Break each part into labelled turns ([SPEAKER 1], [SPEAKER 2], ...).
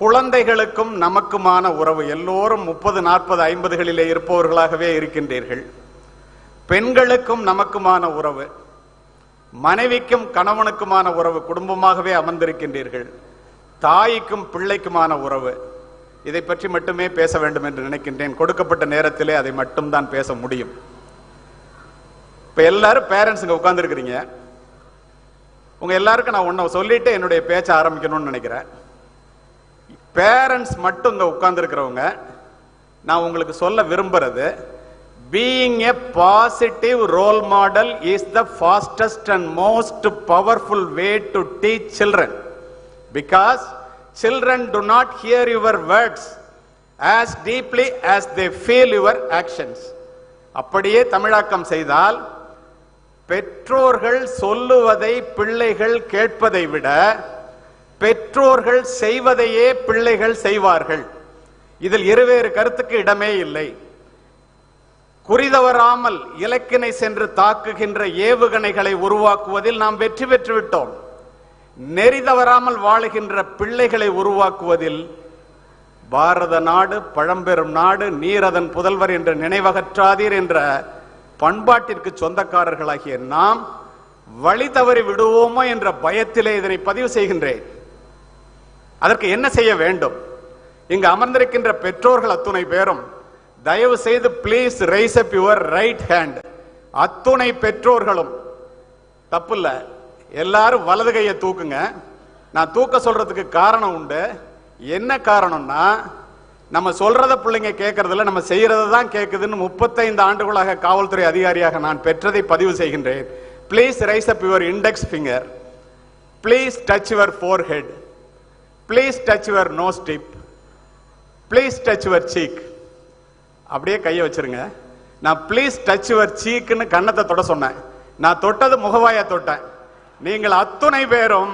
[SPEAKER 1] குழந்தைகளுக்கும் நமக்குமான உறவு. எல்லோரும் முப்பது நாற்பது ஐம்பதுகளிலே இருப்பவர்களாகவே இருக்கின்றீர்கள். பெண்களுக்கும் நமக்குமான உறவு. மனைவிக்கும் கணவனுக்குமான உறவு குடும்பமாகவே அமர்ந்திருக்கின்றீர்கள். தாய்க்கும் பிள்ளைக்குமான உறவு. இதை பற்றி மட்டுமே பேச வேண்டும் என்று நினைக்கின்றேன். கொடுக்கப்பட்ட நேரத்திலே அதை மட்டும்தான் பேச முடியும். இப்ப எல்லாரும் பேரண்ட்ஸுங்க உட்கார்ந்துருக்கிறீங்க. உங்க எல்லாருக்கும் நான் ஒன்றை சொல்லிட்டு என்னுடைய பேச்ச ஆரம்பிக்கணும்னு நினைக்கிறேன். பேரண்ட்ஸ் மட்டும் இங்க உட்கார்ந்துருக்கிறவங்க நான் உங்களுக்கு சொல்ல விரும்புறது being a positive role model is the fastest and most powerful way to teach children because children do not hear your words as deeply as they feel your actions அப்படியே தமிழாக்கம் செய்தால் பெற்றோர்கள் சொல்லுவதை பிள்ளைகள் கேட்பதை விட பெற்றோர்கள் செய்வதையே பிள்ளைகள் செய்வார்கள். இதில் இருவேறு கருத்துக்கு இடமே இல்லை. குறிதவராமல் இலக்கினை சென்று தாக்குகின்ற ஏவுகணைகளை உருவாக்குவதில் நாம் வெற்றி பெற்று விட்டோம். நெறி தவறாமல் வாழுகின்ற பிள்ளைகளை உருவாக்குவதில் பாரத நாடு பழம்பெரும் நாடு நீரதன் புதல்வர் என்ற நினைவகற்றாதீர் என்ற பண்பாட்டிற்கு சொந்தக்காரர்களாகிய நாம் வழி தவறி விடுவோமோ என்ற பயத்திலே இதனை பதிவு செய்கின்றேன். அதற்கு என்ன செய்ய வேண்டும்? இங்கு அமர்ந்திருக்கின்ற பெற்றோர்கள் அத்துணை பேரும் தயவு செய்து please rise up your right hand அத்துணை பெற்றோர்களும் தப்பு இல்லை எல்லாரும் வலது கையை தூக்குங்க. நான் தூக்க சொல்றதுக்கு காரணம் உண்டு. என்ன காரணம்னா நம்ம சொல்றத பிள்ளைங்க கேட்கறதில்ல நம்ம செய்யறத தான் கேட்குதுன்னு முப்பத்தைந்து ஆண்டுகளாக காவல்துறை அதிகாரியாக நான் பெற்றதை பதிவு செய்கின்றேன். Please rise up your index finger please touch your forehead please touch your nose tip please touch your cheek அப்படியே கையை வச்சிருங்க. நான் ப்ளீஸ் டச் யுவர் சீக்குன்னு கன்னத்தை தொட சொன்னேன். நான் தொட்டது முகவாயா தொட்டேன். நீங்கள் அத்துணை பேரும்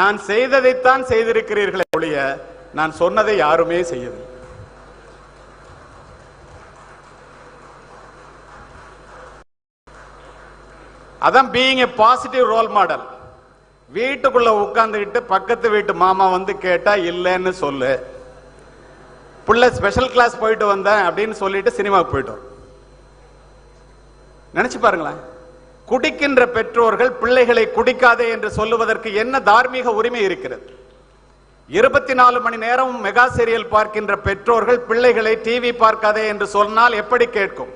[SPEAKER 1] நான் செய்ததைத்தான் செய்திருக்கிறீர்களே ஒழிய நான் சொன்னதை யாருமே செய்யவில்லை. அதான் being a positive role model வீட்டுக்குள்ள உட்கார்ந்துக்கிட்டு பக்கத்து வீட்டு மாமா வந்து கேட்டா இல்லைன்னு சொல்லு. புள்ள ஸ்பெஷல் கிளாஸ் போயிட்டு வந்தேன் அப்படின்னு சொல்லிட்டு சினிமாவுக்கு போயிட்டோம். நினைச்சு பாருங்களேன். குடிக்கின்ற பெற்றோர்கள் பிள்ளைகளை குடிக்காதே என்று சொல்லுவதற்கு என்ன தார்மீக உரிமை இருக்கிறது? இருபத்தி நாலு மணி நேரம் மெகா சீரியல் பார்க்கின்ற பெற்றோர்கள் பிள்ளைகளை டிவி பார்க்காதே என்று சொன்னால் எப்படி கேட்கும்?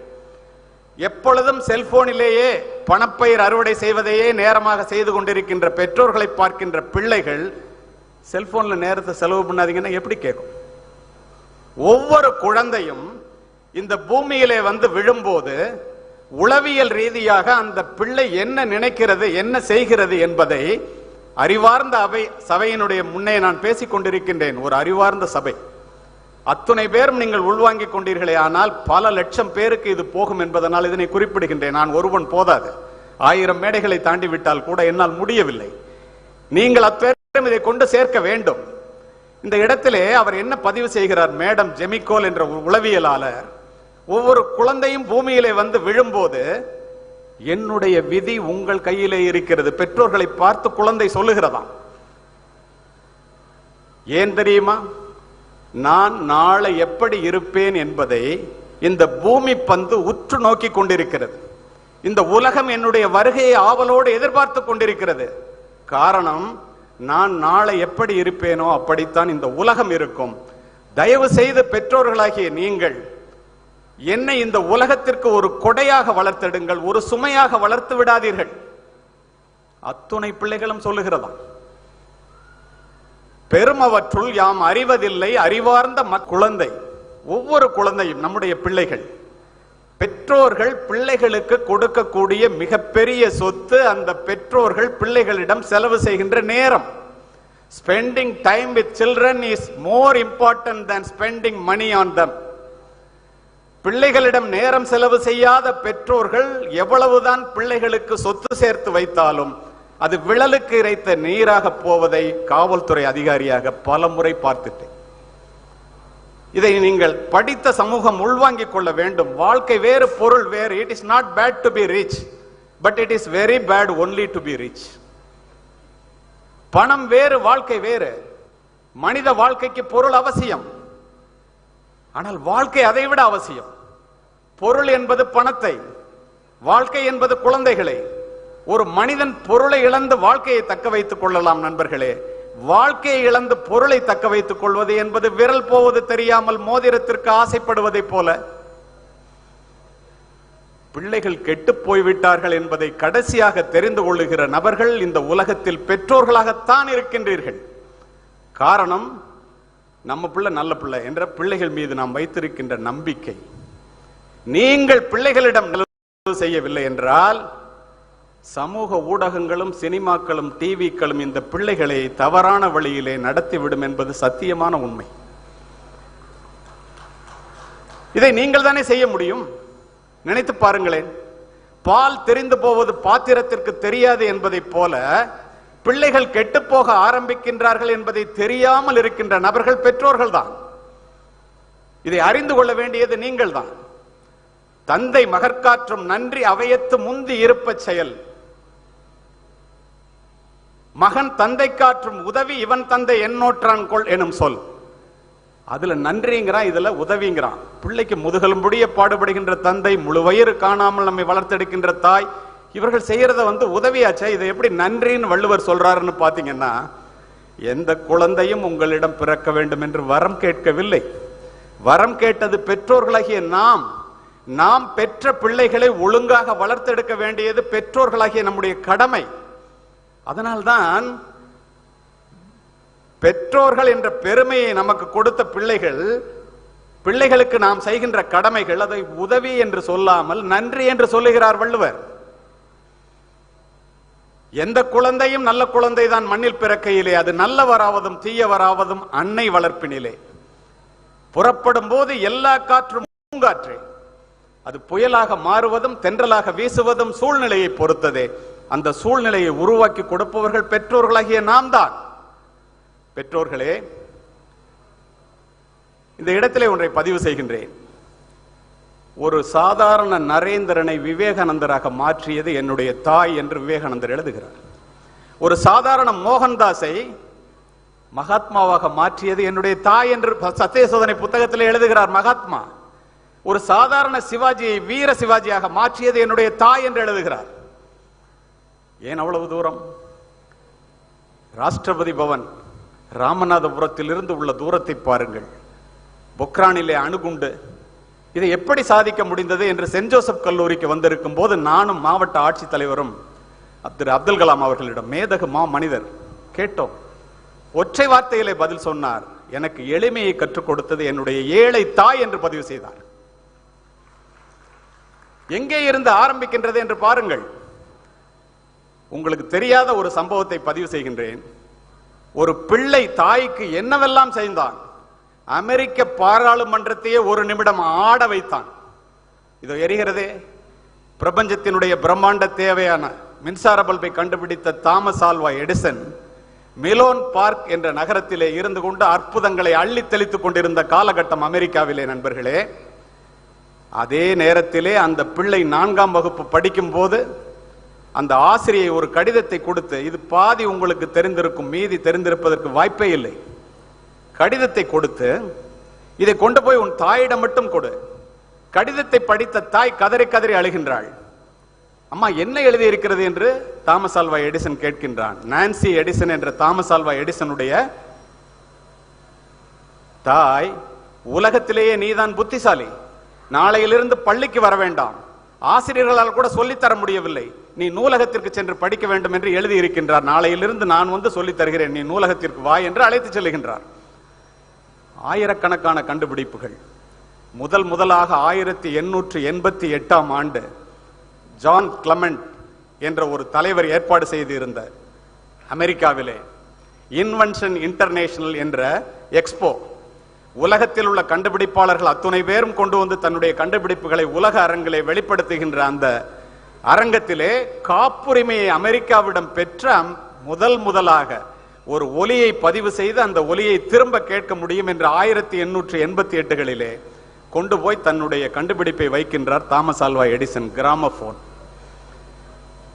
[SPEAKER 1] எப்பொழுதும் செல்போனிலேயே பணப்பயிர் அறுவடை செய்வதையே நேரமாக செய்து கொண்டிருக்கின்ற பெற்றோர்களை பார்க்கின்ற பிள்ளைகள் செல்போன்ல நேரத்தை செலவு பண்ணாதீங்கன்னா எப்படி கேட்கும்? ஒவ்வொரு குழந்தையும் இந்த பூமியிலே வந்து விழும்போது உளவியல் ரீதியாக அந்த பிள்ளை என்ன நினைக்கிறது என்ன செய்கிறது என்பதை அறிவார்ந்த அவை சபையினுடைய முன்னே நான் பேசிக் கொண்டிருக்கின்றேன் ஒரு அறிவார்ந்த சபை. அத்துணை பேரும் நீங்கள் உள்வாங்கிக் கொண்டீர்களே ஆனால் பல லட்சம் பேருக்கு இது போகும் என்பதனால் இதனை குறிப்பிடுகின்றேன். நான் ஒருவன் போதாது. ஆயிரம் மேடைகளை தாண்டி விட்டால் கூட என்னால் முடியவில்லை. நீங்கள் அத்தேரும் இதை கொண்டு சேர்க்க வேண்டும். இந்த இடத்திலே அவர் என்ன பதிவு செய்கிறார்? மேடம் ஜெமிகோல் என்ற உளவியலாளர். ஒவ்வொரு குழந்தையும் பூமியிலே வந்து விழும்போது என்னுடைய விதி உங்கள் கையிலே இருக்கிறது. பெற்றோர்களை பார்த்து குழந்தை சொல்லுகிறதாம். ஏன் தெரியுமா? நான் நாளை எப்படி இருப்பேன் என்பதை இந்த பூமி பந்து உற்று நோக்கி கொண்டிருக்கிறது. இந்த உலகம் என்னுடைய வருகையை ஆவலோடு எதிர்பார்த்து கொண்டிருக்கிறது. காரணம் நான் நாளை எப்படி இருப்பேனோ அப்படித்தான் இந்த உலகம் இருக்கும். தயவு செய்து பெற்றோர்களாகிய நீங்கள் என்னை இந்த உலகத்திற்கு ஒரு கொடையாக வளர்த்தெடுங்கள் ஒரு சுமையாக வளர்த்து விடாதீர்கள். அத்துணை பிள்ளைகளும் சொல்லுகிறதா பெருமவற்றுள் யாம் அறிவதில்லை அறிவார்ந்த குழந்தை. ஒவ்வொரு குழந்தையும் நம்முடைய பிள்ளைகள். பெற்றோர்கள் பிள்ளைகளுக்கு கொடுக்கக்கூடிய மிகப்பெரிய சொத்து அந்த பெற்றோர்கள் பிள்ளைகளிடம் செலவு செய்கின்ற நேரம். Spending time with children is more important than spending money on them பிள்ளைகளிடம் நேரம் செலவு செய்யாத பெற்றோர்கள் எவ்வளவுதான் பிள்ளைகளுக்கு சொத்து சேர்த்து வைத்தாலும் அது விழலுக்கு இறைத்த நீராக போவதை காவல்துறை அதிகாரியாக பல முறை பார்த்துட்டேன். இதை நீங்கள் படித்த சமூகம் உள்வாங்கிக் கொள்ள வேண்டும். வாழ்க்கை வேறு பொருள் வேறு. It is not bad to be rich but it is very bad only to be rich பணம் வேறு வாழ்க்கை வேறு. மனித வாழ்க்கைக்கு பொருள் அவசியம். ஆனால் வாழ்க்கை அதைவிட அவசியம். பொருள் என்பது பணத்தை வாழ்க்கை என்பது குழந்தைகளை. ஒரு மனிதன் பொருளை இழந்து வாழ்க்கையை தக்க வைத்துக் கொள்ளலாம் நண்பர்களே. வாழ்க்கையை இழந்து பொருளை தக்க வைத்துக் கொள்வது என்பது விரல் போவது தெரியாமல் மோதிரத்திற்கு ஆசைப்படுவதைப் போல. பிள்ளைகள் கெட்டு போய்விட்டார்கள் என்பதை கடைசியாக தெரிந்து கொள்ளுகிற நபர்கள் இந்த உலகத்தில் பெற்றோர்களாகத்தான் இருக்கின்றீர்கள். காரணம் நம்ம பிள்ளை நல்ல பிள்ளை என்ற பிள்ளைகள் மீது நாம் வைத்திருக்கின்ற நம்பிக்கை. நீங்கள் பிள்ளைகளிடம் செய்யவில்லை என்றால் சமூக ஊடகங்களும் சினிமாக்களும் டிவிக்களும் இந்த பிள்ளைகளை தவறான வழியிலே நடத்திவிடும் என்பது சத்தியமான உண்மை. இதை நீங்கள் தானே செய்ய முடியும்? நினைத்து பாருங்களேன். பால் தெரிந்து போவது பாத்திரத்திற்கு தெரியாது என்பதைப் போல பிள்ளைகள் கெட்டுப்போக ஆரம்பிக்கின்றார்கள் என்பதை தெரியாமல் இருக்கின்ற நபர்கள் பெற்றோர்கள் தான் இதை அறிந்து கொள்ள வேண்டியது நீங்கள் தான் தந்தை மகற்காற்றும் நன்றி அவையத்து முந்தி இருப்ப செயல். மகன் தந்தை காற்றும் உதவி இவன் தந்தை என்னோற்றான் கொள் எனும் சொல். அதுல நன்றிங்கிறான் இதுல உதவிங்கிறான். பிள்ளைக்கு முதுகெலும்புடைய பாடுபடுகின்ற தந்தை முழு வயிறு காணாமல் நம்மை வளர்த்தெடுக்கின்ற தாய் இவர்கள் செய்யறத வந்து உதவியாச்சா இதை எப்படி நன்றின்னு வள்ளுவர் சொல்றாருன்னு பாத்தீங்கன்னா எந்த குழந்தையும் உங்களிடம் பிறக்க வேண்டும் என்று வரம் கேட்கவில்லை. வரம் கேட்டது பெற்றோர்களாகிய நாம். நாம் பெற்ற பிள்ளைகளை ஒழுங்காக வளர்த்தெடுக்க வேண்டியது பெற்றோர்களாகிய நம்முடைய கடமை. அதனால்தான் பெற்றோர்கள் என்ற பெருமையை நமக்கு கொடுத்த பிள்ளைகள் பிள்ளைகளுக்கு நாம் செய்கின்ற கடமைகள் அதை உதவி என்று சொல்லாமல் நன்றி என்று சொல்லுகிறார் வள்ளுவர். எந்த குழந்தையும் நல்ல குழந்தை தான் மண்ணில் பிறக்கையிலே அது நல்லவராவதும் தீயவராவதும் அன்னை வளர்ப்பினிலே. புறப்படும் போது எல்லா காற்றும் பூங்காற்றே. அது புயலாக மாறுவதும் தென்றலாக வீசுவதும் சூழ்நிலையை பொறுத்ததே. அந்த சூழ்நிலையை உருவாக்கி கொடுப்பவர்கள் பெற்றோர்களாகிய நாம் தான் பெற்றோர்களே இந்த இடத்திலே ஒன்றை பதிவு செய்கின்றேன். ஒரு சாதாரண நரேந்திரனை விவேகானந்தராக மாற்றியது என்னுடைய தாய் என்று விவேகானந்தர் எழுதுகிறார். ஒரு சாதாரண மோகன்தாஸை மகாத்மாவாக மாற்றியது என்னுடைய தாய் என்று சத்தியசோதனை புத்தகத்தில் எழுதுகிறார் மகாத்மா. ஒரு சாதாரண சிவாஜியை வீர சிவாஜியாக மாற்றியது என்னுடைய தாய் என்று எழுதுகிறார். ஏன் அவ்வளவு தூரம்? ராஷ்டிரபதி பவன் ராமநாதபுரத்தில் இருந்து உள்ள தூரத்தை பாருங்கள். பொக்ரானிலே அணுகுண்டு. இதை எப்படி சாதிக்க முடிந்தது என்று சென்ட் ஜோசப் கல்லூரிக்கு வந்திருக்கும் போது நானும் மாவட்ட ஆட்சித்தலைவரும் திரு அப்துல் கலாம் அவர்களிடம் மேதகு மா மனிதர் கேட்டோம். ஒற்றை வார்த்தையிலே பதில் சொன்னார். எனக்கு எளிமையை கற்றுக் கொடுத்தது என்னுடைய ஏழை தாய் என்று பதிவு செய்தார். எங்கே இருந்து ஆரம்பிக்கின்றது என்று பாருங்கள். உங்களுக்கு தெரியாத ஒரு சம்பவத்தை பதிவு செய்கின்றேன். ஒரு பிள்ளை தாய்க்கு என்னவெல்லாம் செய்தான்? அமெரிக்க பாராளுமன்றத்தையே ஒரு நிமிடம் ஆட வைத்தான். இதோ எரிகிறதே. பிரபஞ்சத்தினுடைய பிரம்மாண்ட தேவையான மின்சார பல்பை கண்டுபிடித்த Thomas Alva Edison Menlo Park என்ற நகரத்திலே இருந்து கொண்டு அற்புதங்களை அள்ளி தெளித்துக் கொண்டிருந்த காலகட்டம் அமெரிக்காவிலே நண்பர்களே. அதே நேரத்திலே அந்த பிள்ளை நான்காம் வகுப்பு படிக்கும் போது அந்த ஆசிரியை ஒரு கடிதத்தை கொடுத்து இது பாதி உங்களுக்கு தெரிந்திருக்கும் மீதி தெரிந்திருப்பதற்கு வாய்ப்பே இல்லை. கடிதத்தை கொடுத்து இதை கொண்டு போய் உன் தாயிடம் மட்டும் கொடு. கடிதத்தை படித்த தாய் கதறி கதறி அழுகின்றாள். அம்மா என்ன எழுதி இருக்கிறது? என்று தாமஸ் ஆல்வா எடிசன் கேட்கின்றான். நான்சி எடிசன் என்ற தாமஸ் ஆல்வா எடிசனுடைய தாய் உலகத்திலேயே நீதான் புத்திசாலி. நாளையிலிருந்து பள்ளிக்கு வர வேண்டாம். ஆசிரியர்களால் கூட சொல்லித்தர முடியவில்லை. நீ நூலகத்திற்கு சென்று படிக்க வேண்டும் என்று எழுதி இருக்கின்றார் நாளையிலிருந்து நான் வந்து சொல்லித் தருகிறேன். நீ நூலகத்திற்கு வா என்று அழைத்து செல்லுகின்றார். ஆயிரக்கணக்கான கண்டுபிடிப்புகள். முதல் முதலாக ஆயிரத்தி எண்ணூற்றி எண்பத்தி எட்டாம் ஆண்டு ஜான் கிளமெண்ட் என்ற ஒரு தலைவர் ஏற்பாடு செய்திருந்த அமெரிக்காவிலே இன்வென்ஷன் இன்டர்நேஷனல் என்ற எக்ஸ்போ உலகத்தில் உள்ள கண்டுபிடிப்பாளர்கள் அத்துணை பேரும் கொண்டு வந்து தன்னுடைய கண்டுபிடிப்புகளை உலக அரங்கிலே வெளிப்படுத்துகின்ற அந்த அரங்கத்திலே காப்புரிமையை அமெரிக்காவிடம் பெற்ற முதல் முதலாக ஒரு ஒலியை பதிவு செய்து அந்த ஒலியை திரும்ப கேட்க முடியும் என்று ஆயிரத்தி எண்ணூற்றி எண்பத்தி எட்டுகளிலே கொண்டு போய் தன்னுடைய கண்டுபிடிப்பை வைக்கின்றார் தாமஸ் ஆல்வா எடிசன் கிராமபோன்.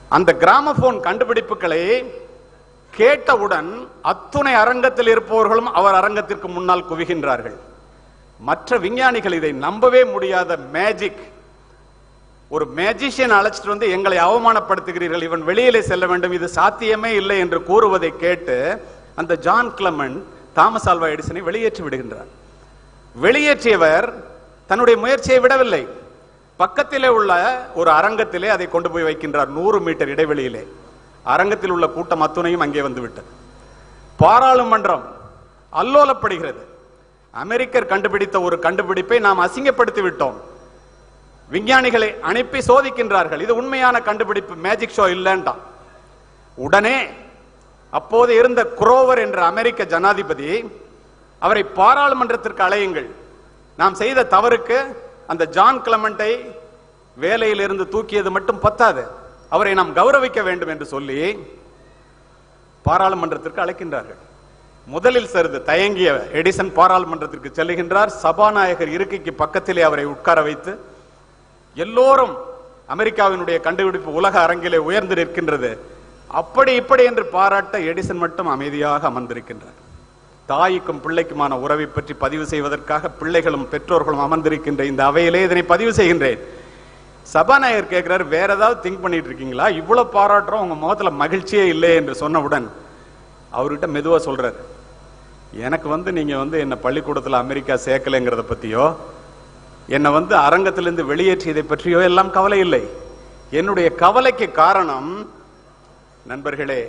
[SPEAKER 1] அந்த கிராமபோன் கண்டுபிடிப்புகளை கேட்டவுடன் அத்துணை அரங்கத்தில் இருப்பவர்களும் அவர் அரங்கத்திற்கு முன்னால் குவிகின்றார்கள். மற்ற விஞ்ஞானிகள் இதை நம்பவே முடியாத மேஜிக் ஒரு மேஜிஷியன் அழைச்சிட்டு வந்து எங்களை அவமானப்படுத்துகிறீர்கள் இவன் வெளியிலே செல்ல வேண்டும் இது சாத்தியமே இல்லை என்று கூறுவதை கேட்டு அந்த ஜான் கிளமன் தாமஸ் ஆல்வா எடிசனை வெளியேற்றி விடுகின்றார். வெளியேற்றியவர் தன்னுடைய முயற்சியை விடவில்லை. பக்கத்திலே உள்ள ஒரு அரங்கத்திலே அதை கொண்டு போய் வைக்கின்றார் நூறு மீட்டர் இடைவெளியிலே. அரங்கத்தில் உள்ள கூட்டம் அத்துணையும் அங்கே வந்துவிட்டது. பாராளுமன்றம் அல்லோலப்படுகிறது. அமெரிக்கர் கண்டுபிடித்த ஒரு கண்டுபிடிப்பை நாம் அசிங்கப்படுத்தி விட்டோம் விஞ்ஞானிகளை அனுப்பி சோதிக்கின்றார்கள். இது உண்மையான கண்டுபிடிப்பு. மேஜிக் ஷோ இல்லைன்றான். உடனே அப்போது இருந்த குரோவர் என்ற அமெரிக்க ஜனாதிபதி அவரை பாராளுமன்றத்திற்கு அழையுங்கள். நாம் செய்த தவறுக்கு அந்த ஜான் கிளமண்டை வேலையிலிருந்து தூக்கியது மட்டும் பத்தாது. அவரை நாம் கௌரவிக்க வேண்டும் என்று சொல்லி பாராளுமன்றத்திற்கு அழைக்கின்றார்கள். முதலில் சிறிது தயங்கிய எடிசன் பாராளுமன்றத்திற்கு செல்லுகின்றார். சபாநாயகர் இருக்கைக்கு பக்கத்திலே அவரை உட்கார வைத்து எல்லோரும் அமெரிக்காவினுடைய கண்டுபிடிப்பு உலக அரங்கிலே உயர்ந்து நிற்கின்றது. அப்படி இப்படி என்று பாராட்ட எடிசன் மட்டும் அமைதியாக அமர்ந்திருக்கின்றார். தாய்க்கும் பிள்ளைக்குமான உறவை பற்றி பதிவு செய்வதற்காக பிள்ளைகளும் பெற்றோர்களும் அமர்ந்திருக்கின்ற இந்த அவையிலே இதனை பதிவு செய்கின்றேன். சபாநாயகர் கேட்கிறார் வேற ஏதாவது திங்க் பண்ணிட்டு இருக்கீங்களா இவ்வளவு பாராட்டுறோம் உங்க முகத்துல மகிழ்ச்சியே இல்லை என்று சொன்னவுடன் அவர்கிட்ட மெதுவா சொல்றாரு. எனக்கு வந்து நீங்க வந்து என்ன பள்ளிக்கூடத்துல அமெரிக்கா சேர்க்கலைங்கிறத பத்தியோ என்னை வந்து அரங்கத்திலிருந்து வெளியேற்றியதை பற்றியோ எல்லாம் கவலை இல்லை. என்னுடைய கவலைக்கு காரணம் நண்பர்களே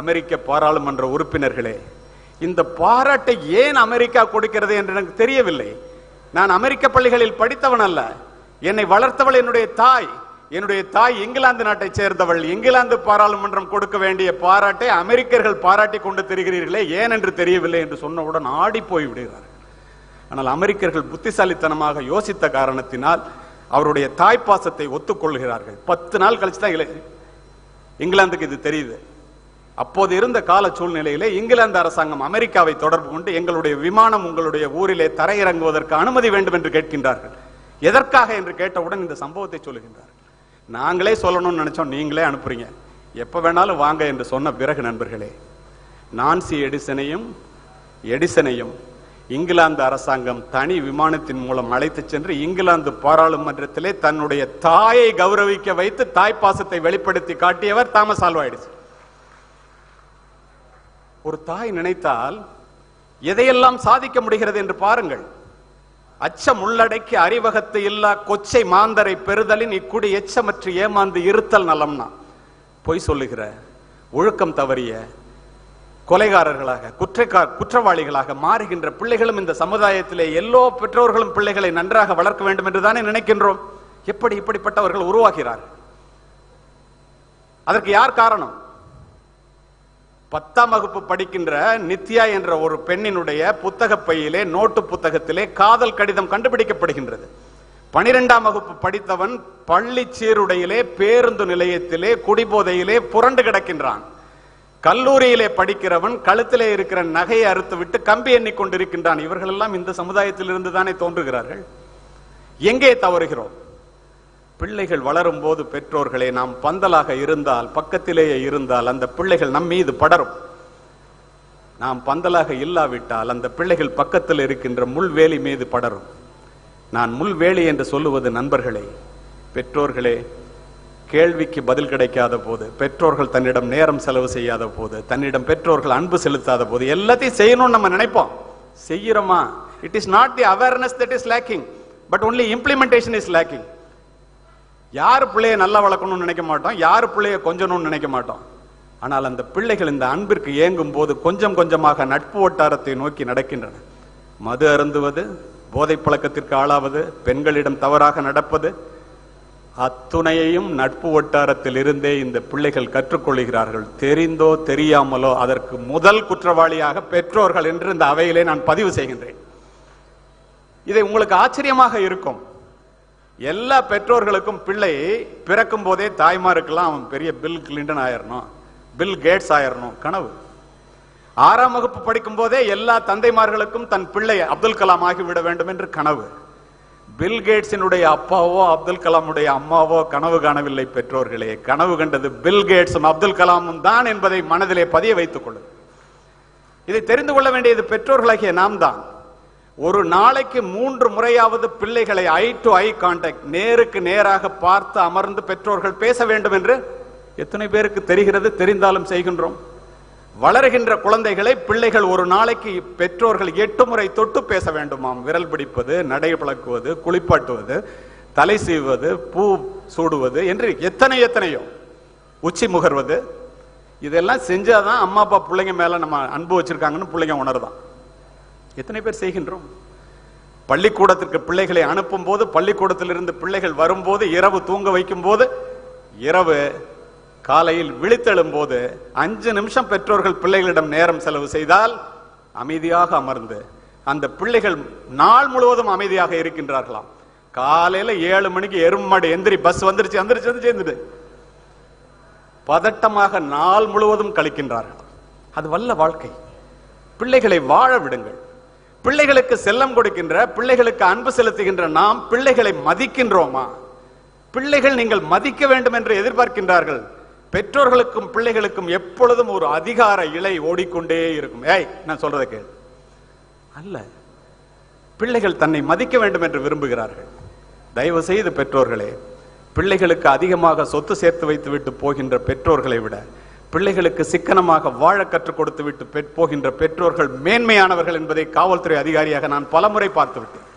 [SPEAKER 1] அமெரிக்க பாராளுமன்ற உறுப்பினர்களே இந்த பாராட்டை ஏன் அமெரிக்கா கொடுக்கிறது என்று எனக்கு தெரியவில்லை. நான் அமெரிக்க பள்ளிகளில் படித்தவன் அல்ல. என்னை வளர்த்தவள் என்னுடைய தாய். என்னுடைய தாய் இங்கிலாந்து நாட்டை சேர்ந்தவள். இங்கிலாந்து பாராளுமன்றம் கொடுக்க வேண்டிய பாராட்டை அமெரிக்கர்கள் பாராட்டி கொண்டு தெரிகிறீர்களே ஏன் என்று தெரியவில்லை என்று சொன்னவுடன் ஆடி போய் விடுகிறார்கள் ஆனால் அமெரிக்கர்கள் புத்திசாலித்தனமாக யோசித்த காரணத்தினால் அவருடைய தாய்ப்பாசத்தை ஒத்துக்கொள்கிறார்கள். பத்து நாள் கழிச்சு தான் இங்கிலாந்துக்கு இது தெரியுது. அப்போது இருந்த கால சூழ்நிலையிலே இங்கிலாந்து அரசாங்கம் அமெரிக்காவை தொடர்பு கொண்டு எங்களுடைய விமானம் உங்களுடைய ஊரிலே தரையிறங்குவதற்கு அனுமதி வேண்டும் என்று கேட்கின்றார்கள். எதற்காக என்று கேட்டவுடன் இந்த சம்பவத்தை சொல்லுகின்றார்கள். நாங்களே சொல்லணும்னு நினைச்சோம் நீங்களே அனுப்புறீங்க. எப்ப வேணாலும் வாங்க என்று சொன்ன பிறகு நண்பர்களே நான்சி எடிசனையும் எடிசனையும் இங்கிலாந்து அரசாங்கம் தனி விமானத்தின் மூலம் அழைத்து சென்று இங்கிலாந்து பாராளுமன்றத்திலே தன்னுடைய தாயை கௌரவிக்க வைத்து தாய்ப்பாசத்தை வெளிப்படுத்தி காட்டியவர் தாமஸ் ஆல்வாயிடுச்சு ஒரு தாய் நினைத்தால் எதையெல்லாம் சாதிக்க முடிகிறது என்று பாருங்கள். அச்சம் உள்ளடக்கி அறிவகத்து இல்லா கொச்சை மாந்தரை பெறுதலின் இக்குடி எச்சமற்று ஏமாந்து இருத்தல் நலம்னா. பொய் சொல்லுகிற ஒழுக்கம் தவறிய கொலைகாரர்களாக குற்றக்கா குற்றவாளிகளாக மாறுகின்ற பிள்ளைகளும் இந்த சமுதாயத்திலே எல்லோ பெற்றோர்களும் பிள்ளைகளை நன்றாக வளர்க்க வேண்டும் என்று தானே நினைக்கின்றோம். எப்படி இப்படிப்பட்டவர்கள் உருவாகிறார்கள் அதற்கு யார் காரணம்? பத்தாம் வகுப்பு படிக்கின்ற நித்யா என்ற ஒரு பெண்ணினுடைய புத்தக பையிலே நோட்டு புத்தகத்திலே காதல் கடிதம் கண்டுபிடிக்கப்படுகின்றது. பனிரெண்டாம் வகுப்பு படித்தவன் பள்ளி சீருடையிலே பேருந்து நிலையத்திலே குடிபோதையிலே புரண்டு கிடக்கின்றான். கல்லூரியிலே படிக்கிறவன் கழுத்திலே இருக்கிற நகையை அறுத்து விட்டு கம்பி எண்ணிக்கொண்டிருக்கின்றான் இவர்கள் எல்லாம் இந்த சமுதாயத்திலிருந்து தானே தோன்றுகிறார்கள்? எங்கே தவறுகிறோம்? பிள்ளைகள் வளரும் போது பெற்றோர்களே நாம் பந்தலாக இருந்தால் பக்கத்திலேயே இருந்தால் அந்த பிள்ளைகள் நம் மீது படரும். நாம் பந்தலாக இல்லாவிட்டால் அந்த பிள்ளைகள் பக்கத்தில் இருக்கின்ற முள்வேலி மீது படரும். நான் முள்வேலி என்று சொல்லுவது நண்பர்களே பெற்றோர்களே கேள்விக்கு பதில் கிடைக்காத போது பெற்றோர்கள் தன்னிடம் நேரம் செலவு செய்யாத போது தன்னிடம் பெற்றோர்கள் அன்பு செலுத்தாத போது எல்லாத்தையும் செய்யணும்னு நம்ம நினைப்போம். செய்யறோமா? It is not the awareness that is lacking but only implementation is lacking யார் பிள்ளைய நல்லா வளர்க்கணும்னு நினைக்க மாட்டோம் யார் பிள்ளைய கொஞ்சணும்னு நினைக்க மாட்டோம். ஆனால் அந்த பிள்ளைகள் இந்த அன்பிற்கு ஏங்கும் போது கொஞ்சம் கொஞ்சமாக நட்பு வட்டாரத்தை நோக்கி நடக்கின்றன. மது அருந்துவது போதை பழக்கத்திற்கு ஆளாவது பெண்களிடம் தவறாக நடப்பது அத்துணையையும் நட்பு வட்டாரத்தில் இருந்தே இந்த பிள்ளைகள் கற்றுக்கொள்கிறார்கள். தெரிந்தோ தெரியாமலோ அதற்கு முதல் குற்றவாளியாக பெற்றோர்கள் என்று இந்த அவையிலே நான் பதிவு செய்கின்றேன். இதை உங்களுக்கு ஆச்சரியமாக இருக்கும். எல்லா பெற்றோர்களுக்கும் பிள்ளை பிறக்கும் போதே தாய்மாருக்கெல்லாம் அவன் பெரிய பில் கிளின்டன் ஆயிரணும் பில் கேட்ஸ் ஆயிரணும் கனவு. ஆறாம் வகுப்பு படிக்கும் போதே எல்லா தந்தைமார்களுக்கும் தன் பிள்ளை அப்துல் கலாம் ஆகிவிட வேண்டும் என்று கனவு. பில் கேட்ஸினுடைய அப்பாவோ அப்துல் கலாமுடைய அம்மாவோ கனவு காணவில்லை பெற்றோர்களே. கனவு கண்டது பில் கேட்ஸும் அப்துல் கலாமும் தான் என்பதை மனதிலே பதிய வைத்துக் கொள்ளும் இதை தெரிந்து கொள்ள வேண்டியது பெற்றோர்களாகிய நாம் தான். ஒரு நாளைக்கு மூன்று முறையாவது பிள்ளைகளை ஐ டு ஐ கான்டாக்ட் நேருக்கு நேராக பார்த்து அமர்ந்து பெற்றோர்கள் பேச வேண்டும் என்று எத்தனை பேருக்கு தெரிகிறது தெரிந்தாலும் செய்கின்றோம். வளர்கின்ற குழந்தைகளை பிள்ளைகள் ஒரு நாளைக்கு பெற்றோர்கள் எட்டு முறை தொட்டு பேச வேண்டுமாம். விரல் பிடிப்பது நடை பழக்குவது குளிப்பாட்டுவது தலை சீவுவது பூ சூடுவது என்று எத்தனை எத்தனையோ உச்சி முகர்வது. இதெல்லாம் செஞ்சாதான் அம்மா அப்பா பிள்ளைங்க மேல நம்ம அன்பு வச்சிருக்காங்கன்னு பிள்ளைங்க உணர்தான். எத்தனை பேர் செய்கின்றோம்? பள்ளிக்கூடத்திற்கு பிள்ளைகளை அனுப்பும் போது பள்ளிக்கூடத்திலிருந்து பிள்ளைகள் வரும்போது இரவு தூங்க வைக்கும் போது இரவு காலையில் விழித்தெழும் போது அஞ்சு நிமிஷம் பெற்றோர்கள் பிள்ளைகளிடம் நேரம் செலவு செய்தால் அமைதியாக அமர்ந்து அந்த பிள்ளைகள் நாள் முழுவதும் அமைதியாக இருக்கின்றார்களாம். காலையில ஏழு மணிக்கு எருமாடு எந்திரி பஸ் வந்துருச்சு வந்துருச்சு வந்து சேர்ந்துட்டு பதட்டமாக நாள் முழுவதும் கழிக்கின்றார்கள். அது வல்ல வாழ்க்கை. பிள்ளைகளை வாழ விடுங்கள். பிள்ளைகளுக்கு செல்லம் கொடுக்கின்ற பிள்ளைகளுக்கு அன்பு செலுத்துகின்ற நாம் பிள்ளைகளை மதிக்கின்றோமா? பிள்ளைகள் நீங்கள் மதிக்க வேண்டும் என்று எதிர்பார்க்கின்றார்கள். பெற்றோர்களுக்கும் பிள்ளைகளுக்கும் எப்பொழுதும் ஒரு அதிகார இலை ஓடிக்கொண்டே இருக்கும். ஏய் நான் சொல்றதை கேள். அல்ல பிள்ளைகள் தன்னை மதிக்க வேண்டும் என்று விரும்புகிறார்கள். தயவு செய்து பெற்றோர்களே பிள்ளைகளுக்கு அதிகமாக சொத்து சேர்த்து வைத்துவிட்டு போகின்ற பெற்றோர்களை விட பிள்ளைகளுக்கு சிக்கனமாக வாழ கற்றுக் கொடுத்து விட்டு பெற்- போகின்ற பெற்றோர்கள் மேன்மையானவர்கள் என்பதை காவல்துறை அதிகாரியாக நான் பலமுறை பார்த்துவிட்டேன்